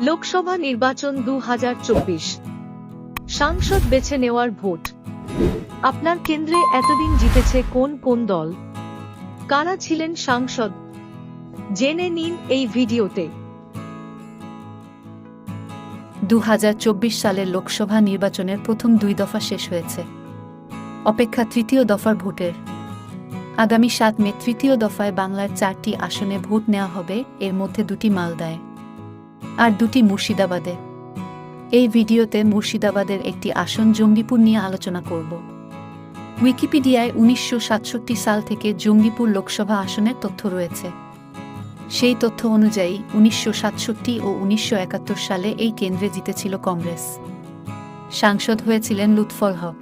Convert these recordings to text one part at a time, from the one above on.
লোকসভা নির্বাচন দু হাজার চব্বিশ। সাংসদ বেছে নেওয়ার ভোট। আপনার কেন্দ্রে এতদিন জিতেছে কোন কোন দল? কারা ছিলেন সাংসদ? জেনে নিন এই ভিডিওতে। দু হাজার চব্বিশ সালের লোকসভা নির্বাচনের প্রথম দুই দফা শেষ হয়েছে। অপেক্ষা তৃতীয় দফার ভোটের। আগামী সাত মে তৃতীয় দফায় বাংলার চারটি আসনে ভোট নেওয়া হবে, এর মধ্যে দুটি মালদায়। আর দুটি মুর্শিদাবাদে। এই ভিডিওতে মুর্শিদাবাদের একটি আসন জঙ্গিপুর নিয়ে আলোচনা করব। উইকিপিডিয়ায় উনিশশো সাতষট্টি সাল থেকে জঙ্গিপুর লোকসভা আসনের তথ্য রয়েছে। সেই তথ্য অনুযায়ী উনিশশো সাতষট্টি ও উনিশশো একাত্তর সালে এই কেন্দ্রে জিতেছিল কংগ্রেস। সাংসদ হয়েছিলেন লুৎফর হক।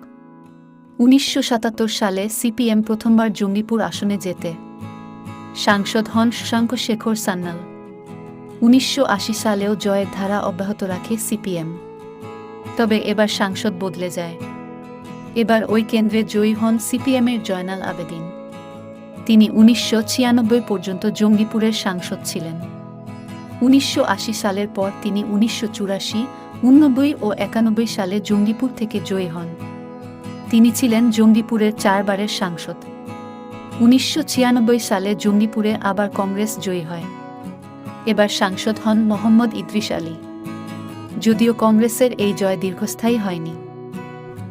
উনিশশো সাতাত্তর সালে সিপিএম প্রথমবার জঙ্গিপুর আসনে জেতে। সাংসদ হন শশাঙ্ক শেখর সান্যাল উনিশশো আশি সালেও জয়ের ধারা অব্যাহত রাখে সিপিএম। তবে এবার সাংসদ বদলে যায়। এবার ওই কেন্দ্রে জয়ী হন সিপিএমের জয়নাল আবেদিন। তিনি উনিশশো ছিয়ানব্বই পর্যন্ত জঙ্গিপুরের সাংসদ ছিলেন। উনিশশো আশি সালের পর তিনি উনিশশো চুরাশি, উননব্বই ও একানব্বই সালে জঙ্গিপুর থেকে জয়ী হন। তিনি ছিলেন জঙ্গিপুরের চারবারের সাংসদ। উনিশশো ছিয়ানব্বই সালে জঙ্গিপুরে আবার কংগ্রেস জয়ী হয়। এবার সাংসদ হন মোহাম্মদ ইদ্রিস আলী। যদিও কংগ্রেসের এই জয় দীর্ঘস্থায়ী হয়নি।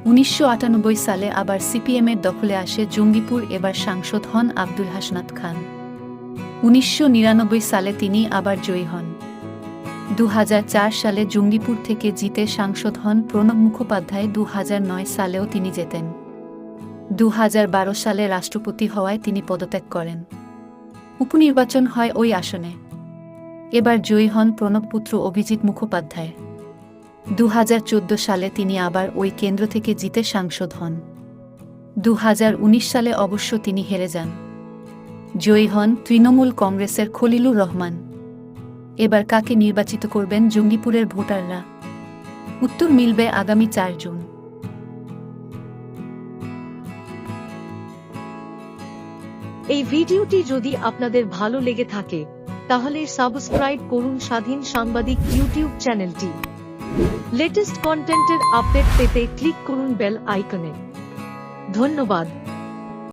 উনিশশো আটানব্বই সালে আবার সিপিএমের দখলে আসে জঙ্গিপুর, এবার সাংসদ হন আব্দুল হাসনাত খান। উনিশশো নিরানব্বই সালে তিনি আবার জয়ী হন। দু হাজার চার সালে জঙ্গিপুর থেকে জিতে সাংসদ হন প্রণব মুখোপাধ্যায় দু হাজার নয় সালেও তিনি জেতেন। দু সালে রাষ্ট্রপতি হওয়ায় তিনি পদত্যাগ করেন। উপনির্বাচন হয় ওই আসনে। এবার জয়ী হন প্রণবপুত্র অভিজিৎ মুখোপাধ্যায়। দু হাজার চোদ্দ সালে তিনি আবার ওই কেন্দ্র থেকে জিতে সাংসদ হন। দুহাজার উনিশ সালে অবশ্য তিনি হেরে যান। জয়ী হন তৃণমূল কংগ্রেসের খলিলুর রহমান। এবার কাকে নির্বাচিত করবেন জঙ্গিপুরের ভোটাররা? উত্তর মিলবে আগামী চার জুন। এই ভিডিওটি যদি আপনাদের ভালো লেগে থাকে তাহলে সাবস্ক্রাইব করুন স্বাধীন সাংবাদিক ইউটিউব চ্যানেলটি। লেটেস্ট কন্টেন্টের আপডেট পেতে ক্লিক করুন বেল আইকনে ধন্যবাদ।